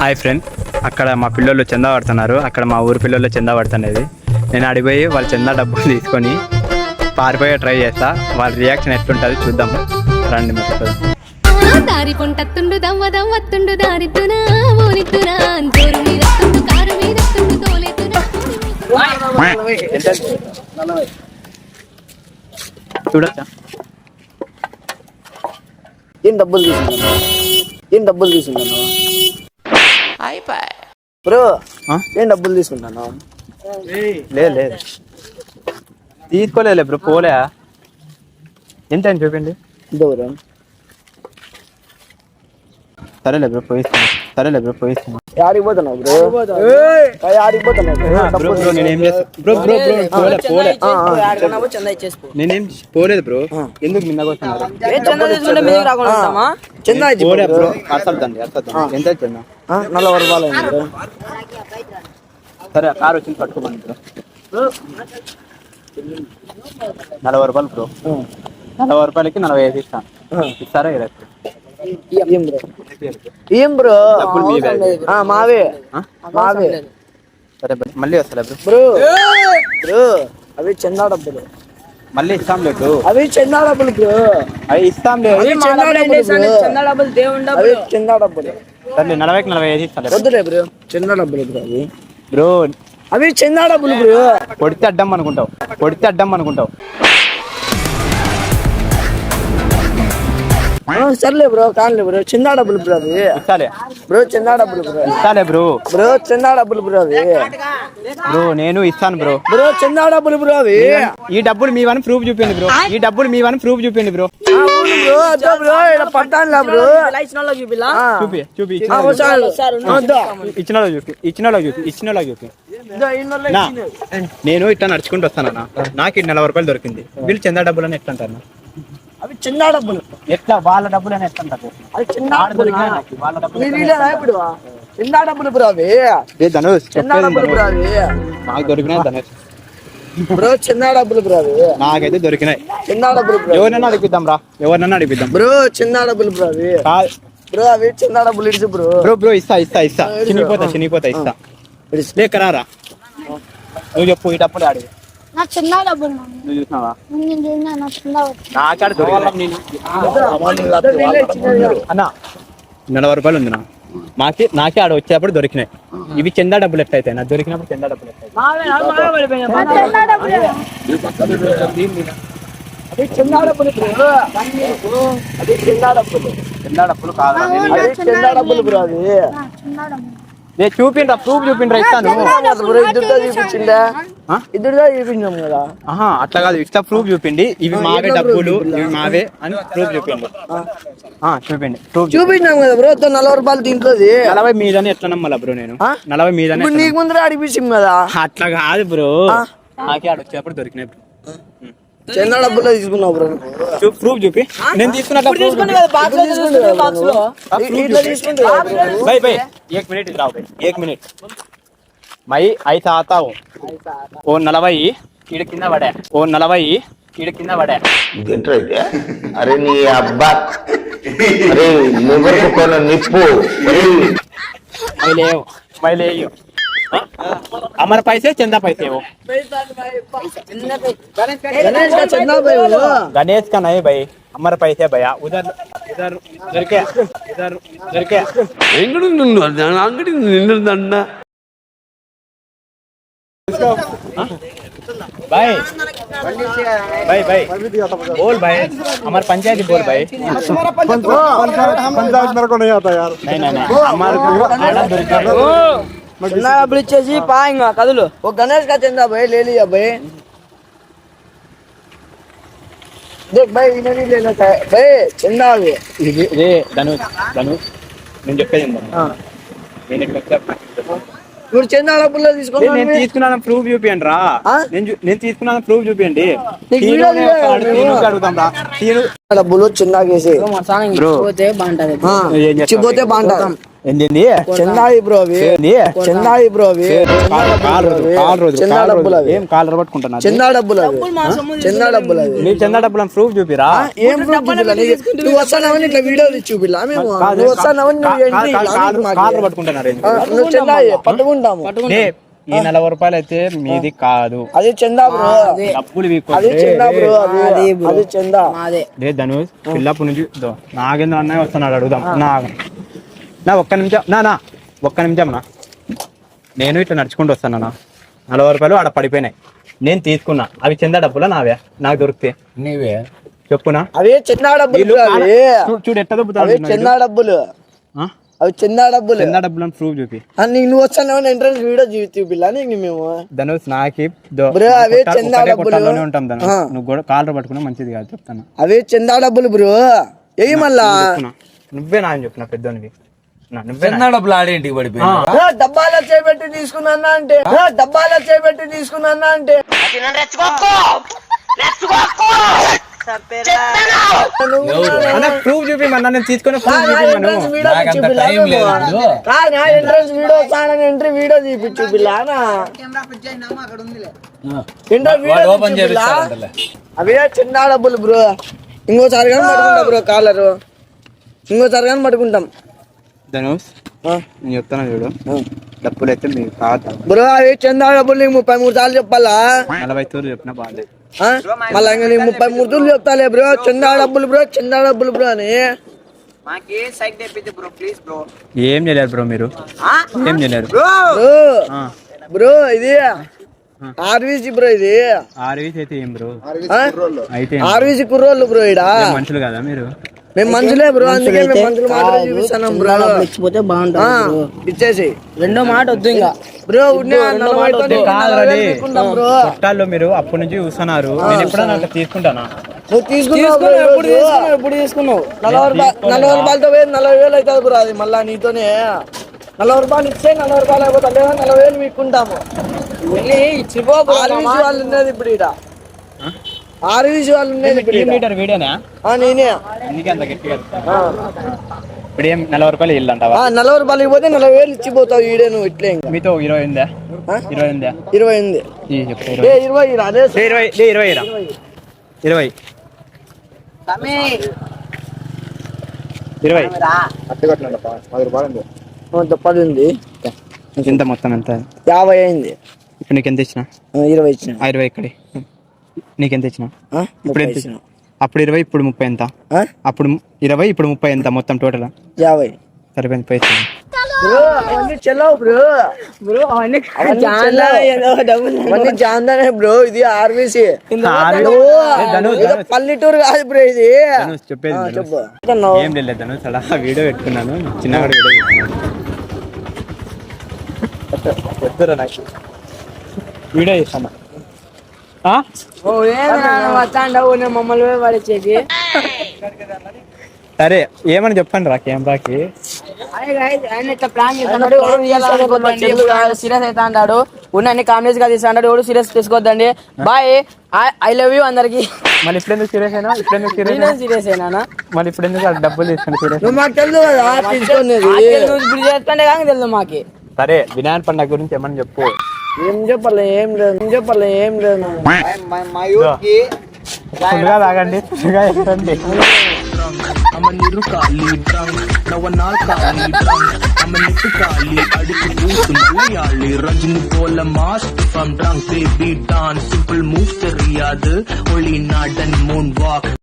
Hi friend అక్కడ మా పిల్లలు చందా పడుతున్నారు. అక్కడ మా ఊరి పిల్లలు చందా పడుతున్నది. నేను అడిగిపోయి వాళ్ళ చందా డబ్బులు తీసుకొని పారిపోయే ట్రై చేస్తా. వాళ్ళ రియాక్షన్ ఎట్లుంటుంది చూద్దాం. రండి మరి దారి పొంటత్తుండు దవ్వ కారు మీదత్తుండు తోలెత్తునా చూడచ్చా? ఏం డబ్బులు తీసుకున్నాను ఏం డబ్బులు తీసుకున్నాను బ్రో? ఏం డబ్బులు తీసుకుంటాను లేదు లేదు తీసుకోలేదు బ్రో పోలే. ఎంత అని చూపండి ఇంతవరు సరేలే బ్రో పోయిస్తాను సరేలే బ్రో పోయిస్తాను యాడికి పోతున్నావు బ్రో ఏయ్, యాడికి పోతున్నావు బ్రో? బ్రో డబ్బులు బ్రో నేనేం చేస్తా బ్రో బ్రో బ్రో పోలే పోలే ఆ, ఆ, నేనేం పోలేదు బ్రో ఎందుకు నిన్నకొస్తున్నారు చందా ఇచ్చి పోలే బ్రో. బ్రో అసలు తండి అసలు తండి ఎంత చందా ఆ, నలభై రూపాయలు అయింది బ్రో సరే కార్ వచ్చింది పట్టుకోమని బ్రో నలభై రూపాయలు బ్రో నలభై రూపాయలకి నలభై ఐదు ఇస్తాను. ఇస్తారా ఇలా ఏం బ్రో? మీవే. ఆ, మావే. ఆ? మావే. సరే బ్రో మళ్ళీ వస్తా బ్రో. బ్రో. బ్రో అవి చందా డబ్బులు. మళ్ళీ ఇస్తాంలే బ్రో. అవి చందా డబ్బులు బ్రో. అవి ఇస్తాంలే అవి చందా డబ్బులు బ్రో. అవి చందా డబ్బులు. సరే నలభైకి నలభై ఐదు ఇస్తాను వద్దులే బ్రో. చందా డబ్బులు బ్రో అవి. బ్రో అవి చందా డబ్బులు బ్రో. కొడితే అడ్డం అనుకుంటావు. కొడితే అడ్డం అనుకుంటావు. సర్లే బ్రో కానిలే బ్రో. చందా డబ్బులు బ్రో ఇస్తాలే. బ్రో చందా డబ్బులు బ్రో. ఇస్తాలే బ్రో. బ్రో చందా డబ్బులు బ్రో అవి బ్రో నేను ఇస్తాను బ్రో. బ్రో చందా డబ్బులు బ్రో అవి ఈ డబ్బులు మీవని ప్రూఫ్ చూపిండి బ్రో. ఈ డబ్బులు మీవని ప్రూఫ్ చూపిండి బ్రో. బ్రో బ్రో ఇక్కడ పట్టానులా బ్రో. ఆ. చూపి చూపి. ఇచ్చిన వాళ్ళకి చూపి. ఇచ్చిన వాళ్ళకి చూపి ఇచ్చిన చూపి. నేను ఇట్లా నడుచుకుంటూ వస్తానన్నా. నాకు ఈ నలభై రూపాయలు దొరికింది. వీళ్ళు చందా డబ్బులు అని ఎట్లా అంటారు? అవి చందా డబ్బులు. ఎట్లా వాళ్ళ డబ్బులు అని ఎట్లా చందా ఆడ డబ్బులు. వాళ్ళ డబ్బులు ఇప్పుడు చందా డబ్బులు బ్రో అవి. ధనుష్ చెప్పేది డబ్బులు బ్రో. అవి. నాకు దొరికినాయి ధనుష్. బ్రో చందా డబ్బులు బ్రో అవి. నాకైతే దొరికినాయి. చందా డబ్బులు బ్రో ఎవరినన్నా అడిగిద్దాం రా. ఎవరినన్నా అడిగిద్దాం. బ్రో చందా డబ్బులు బ్రో అవి. బ్రో అవి చందా డబ్బులు ఇడిచి బ్రో. బ్రో బ్రో ఇస్తా ఇస్తా ఇస్తా. చినిగిపోతా చినిగిపోతా ఇస్తా. లేకరారా నువ్వు చెప్పు ఈ డబ్బులు ఆడి నా చిన్న డబ్బులు నాన్న. నువ్వు చూసినావా? నేను చూసిన నా చిన్న డబ్బులు. నాకాడ దొరికినాయి వీళ్ళే ఇచ్చినది కాదు. అన్న నలభై రూపాయలు ఉంది నా. మాకి నాకే ఆడ వచ్చేటప్పుడు దొరికినాయి. ఇవి చందా డబ్బులు ఎట్లయితాయి నాకు దొరికినప్పుడు చందా డబ్బులు చిన్న. అది చందా డబ్బులు బ్రో అది చందా డబ్బులు చందా డబ్బులు కాదు అది చందా డబ్బులు బ్రో అది. నా చిన్న డబ్బులు. నేను చూపిండ్రా ప్రూఫ్ చూపిండ్రా ఇస్తాను. బ్రో ఇద్దరితో చూపించిందా? ఇద్దరితో చూపించాం కదా. ఆహా అట్లా కాదు ఇట్లా ప్రూఫ్ చూపిండి. ఇవి మావే డబ్బులు? ఇవి మావే అని ప్రూఫ్ చూపిండి. ఆ, చూపిండి ప్రూఫ్ చూపించాం కదా బ్రో తో నలభై రూపాయలు దీంట్లోది నలభై మీదని ఎట్లా నమ్మాలా బ్రో నేను? నలభై మీదని ఇప్పుడు నీకు ముందర అడిపించాం కదా. అట్లా కాదు బ్రో. ఆ? నాకే ఆడ వచ్చేటప్పుడు దొరికినాయి. చందా డబ్బులో తీసుకున్నావు బ్రో. ప్రూఫ్ చూపి. నేను తీసుకున్నట్లు బై బై. ఏక్ మినిట్ రావు బై. ఏక్ మినిట్. మై ఐసా ఆతావు ఓ నలభై ఈడ కింద పడా. ఓ నలభై ఈడ కింద పడా. ఏంటైతే అరే నీ అబ్బా. అరే నిప్పు. మై లేవు మై లేవు. अमर पैसे चंदा पैसे वो? गणेश का चंदा भाई वो गणेश का नहीं भाई हमारे पैसे भैया उधर इधर इधर ना इधर इधर ना भाई भाई भाई बोल भाई हमारे पंचायत बोल भाई। पंचायत मेरे को नहीं आता यार। नहीं नहीं नहीं हमारे చిన్నగా డబ్బులు ఇచ్చేసి కదులు. ఒక గణేష్ కా చందా భయ్ లేలి భయ్ దేక్ భయ్ ఇనని లేనా భయ్ చిన్న అవి రే నేను తీసుకున్నాను ప్రూఫ్ చూపియండి రా. నేను నేను ప్రూఫ్ చూపియండి. డబ్బులు చిన్న కేసి పోతే బాగుంటది. పోతే బాగుంటుంది. ఏంది చెందాయి బ్రో అవి. ఏంది? చెందాయి బ్రో కాలు డబ్బులు ఏం కాలు పట్టుకుంటున్నా చందా డబ్బులు అవి. చందా డబ్బులు అవి. నీ చందా డబ్బులు ప్రూఫ్ చూపిరా? ఏం ప్రూఫ్ నువ్వు వస్తానవని ఇట్లా వీడియోలు చూపిల్లా మేము నువ్వు వస్తానవని నువ్వు ఎంట్రీ ఇవ్వాలా? నీకు మాకు. కాలు పట్టుకుంటున్నారు నువ్వు చెందాయి పట్టుకుంటాము. ఏ, ఈ నలభై రూపాయలు అయితే మీది కాదు. అది చందా బ్రో. డబ్బులు అది. చందా బ్రో అది. అది చందా రే ధనుష్ పిల్లప్పటి నుంచి దో, నాగేంద్ర అన్నయ్య వస్తున్నాడు అడుగుదాం. నా నా ఒక్క నిమిషం నా నా ఒక్క నిమిషం నా. నేను ఇట్లా నడుచుకుంటూ వస్తాను నా నలభై రూపాయలు ఆడ పడిపోయినాయి. నేను తీసుకున్నా. అవి చందా డబ్బులా నావే? నాకు దొరికితే. నీవే? చెప్పునా? అవి చందా డబ్బులు చూడు- అవి దొబ్బుతాడు చందా డబ్బులు? అవి చందా డబ్బులు. చందా డబ్బులు అని ప్రూఫ్ చూపి. నీకు నువ్వు వస్తానవని ఎంట్రన్స్ వీడియో చూపిల్లా నీకు మేము? ధనుష్ నాకి అవే ఒక్కటే డబ్బులు. ఉంటాం ధనుష్. ఆ. నువ్వు కూడా కాలర్ పట్టుకున్నా మంచిది కాదు చెప్తాను. అవి చందా డబ్బులు బ్రో. ఏయి మళ్ళా. నువ్వే నా అని చెప్పిన పెద్దోనివి. నా నువ్వే నా- చిన్న డబ్బులు పడిపోయింది? చేపెట్టి తీసుకున్నా అంటే? డబ్బాలో చేపెట్టి తీసుకున్నా అంటే? ప్రూఫ్ నేను తీసుకుని వీడియో టైం లేదు. Entrance entry video. అవే చిన్న డబ్బులు బ్రో? ఇంకోసారి కానీ పట్టుకుంటాం బ్రో కాలరు. ఇంకోసారి కానీ పట్టుకుంటాం. ధనుష్. నేను చెప్తాను చూడు. డబ్బులు అయితే మీకు కాదు బ్రో అవి చందా డబ్బులు నీకు ముప్పై మూడు సార్లు చెప్పాలా? నలభై తూర్లు చెప్పిన బాగాలేదు ఆ? మళ్ళా ఇంకా నీకు ముప్పై మూడు సార్లు చెప్తాలే బ్రో. చందా డబ్బులు బ్రో చందా డబ్బులు బ్రో అని. ఏం చేయలేరు బ్రో మీరు? ఏం చేయలేరు? బ్రో. ఇది ఆర్వీసీ బ్రో ఇది. ఆర్వీస్ అయితే ఏం బ్రో? అయితే? ఆర్వీసీ కుర్రోళ్ళు బ్రో ఇడా మనుషులు కదా మీరు? మేము మంచులే బ్రో అందుకే మేము మంచులు మాత్రమే చూపిస్తున్నాం బ్రో. ఇచ్చిపోతే బాగుంటుంది ఇచ్చేసి. రెండో మాట వద్దు ఇంకా. బ్రో చుట్టాల్లో మీరు అప్పటి నుంచి చూస్తున్నారు. నేను ఎప్పుడైనా తీసుకుంటానా? నువ్వు తీసుకున్నావు బ్రో ఎప్పుడు. తీసుకున్నావు ఎప్పుడు తీసుకున్నావు? నలభై రూపాయలు నలభై రూపాయలతో పోయి నలభై వేలు అవుతుంది బ్రో అది మళ్ళా నీతోనే. నలభై రూపాయలు ఇస్తే నలభై రూపాయలు అయిపోతుంది లేదా నలభై వేలు వీక్కుంటాము ఇచ్చిపో వాళ్ళు ఉన్నది ఇప్పుడు ఇక్కడ ఆర్వీసీ వాళ్ళు ఉన్నది ఇప్పుడు ఈడ. మీటర్ వీడియోనా? ఆ, నేనే. గట్టిగా. ఇప్పుడు ఏం నలభై రూపాయలు ఇల్లు అంటావా ఆ, నలభై రూపాయలకి పోతే నలభై వేలు ఇచ్చిపోతావు ఈడే నువ్వు ఇట్లే ఇంకా. మీతో ఇరవై ఉందా? ఇరవై ఉందా? ఇరవై ఏ ఇరవై ఇరవై ఇరవై ఇరవై. ఇరా ఇరవై. పది ఉంది. ఎంత మొత్తం ఎంత? యాభై అయింది. ఇప్పుడు నీకు ఎంత ఇచ్చిన? ఇరవై ఇచ్చిన. ఇరవై ఇక్కడే నీకు ఎంత ఇచ్చిన ఇప్పుడు ఎంత? ఇచ్చిన. అప్పుడు ఇరవై ఇప్పుడు ముప్పై ఎంత? అప్పుడు ఇరవై ఇప్పుడు ముప్పై ఎంత మొత్తం టోటల్ యాభై. సరిపోయింది పోయి బ్రో అవన్నీ చెల్లవు బ్రో. బ్రో అవన్నీ అవన్నీ చాలా చెల్లవు. ఏదో డబ్బులు అవన్నీ చాందనే బ్రో ఇది ఆర్వీసీ. పల్లెటూరు కాదు బ్రో ఇది. చెప్పేది. ఏం లేదు వీడియో పెట్టుకున్నాను. చిన్నగా వీడియో పెట్టుకున్నాను. వీడియో చేస్తాను ఆ? ఓ ఏమైనా వస్తాండవు నేను మమ్మల్ని పడిచేసి సరే ఏమని చెప్పండి రా కెమెరాకి? సీరియస్ అవుతా అంటాడు ఉన్న అన్ని కామెడీస్గా తీస్తాడు ఎవడు సీరియస్ తీసుకోవద్దండి బాయ్. ఐ లవ్ యూ అందరికి. మళ్ళీ ఇప్పుడు ఎందుకు సీరియస్ అయినా? ఇప్పుడు ఎందుకు సీరియస్ నేను సీరియస్ అయినా మళ్ళీ ఇప్పుడు ఎందుకు ఆ డబ్బులు తీసుకుని సీరియస్ మాకు తెలుసు కదా తీసుకునేది నువ్వు ఇప్పుడు చేస్తుంటే కానీ తెలుసు మాకి. సరే వినాయక పండుగ గురించి ఏమని చెప్పు? ఏం చెప్పాలి ఏం లేదు ఏం చెప్పాలి ఏం లేదు ఫుల్గా తాగండి ఫుల్గా ఎక్కండి I'm a little Kali drunk, now I'm not Kali drunk. I'm a little Kali, అడిగి పూసు మలయాళి రజని పోల mast from drunk baby dance simple moves தெரியாது ஒளி நாடன் moon walk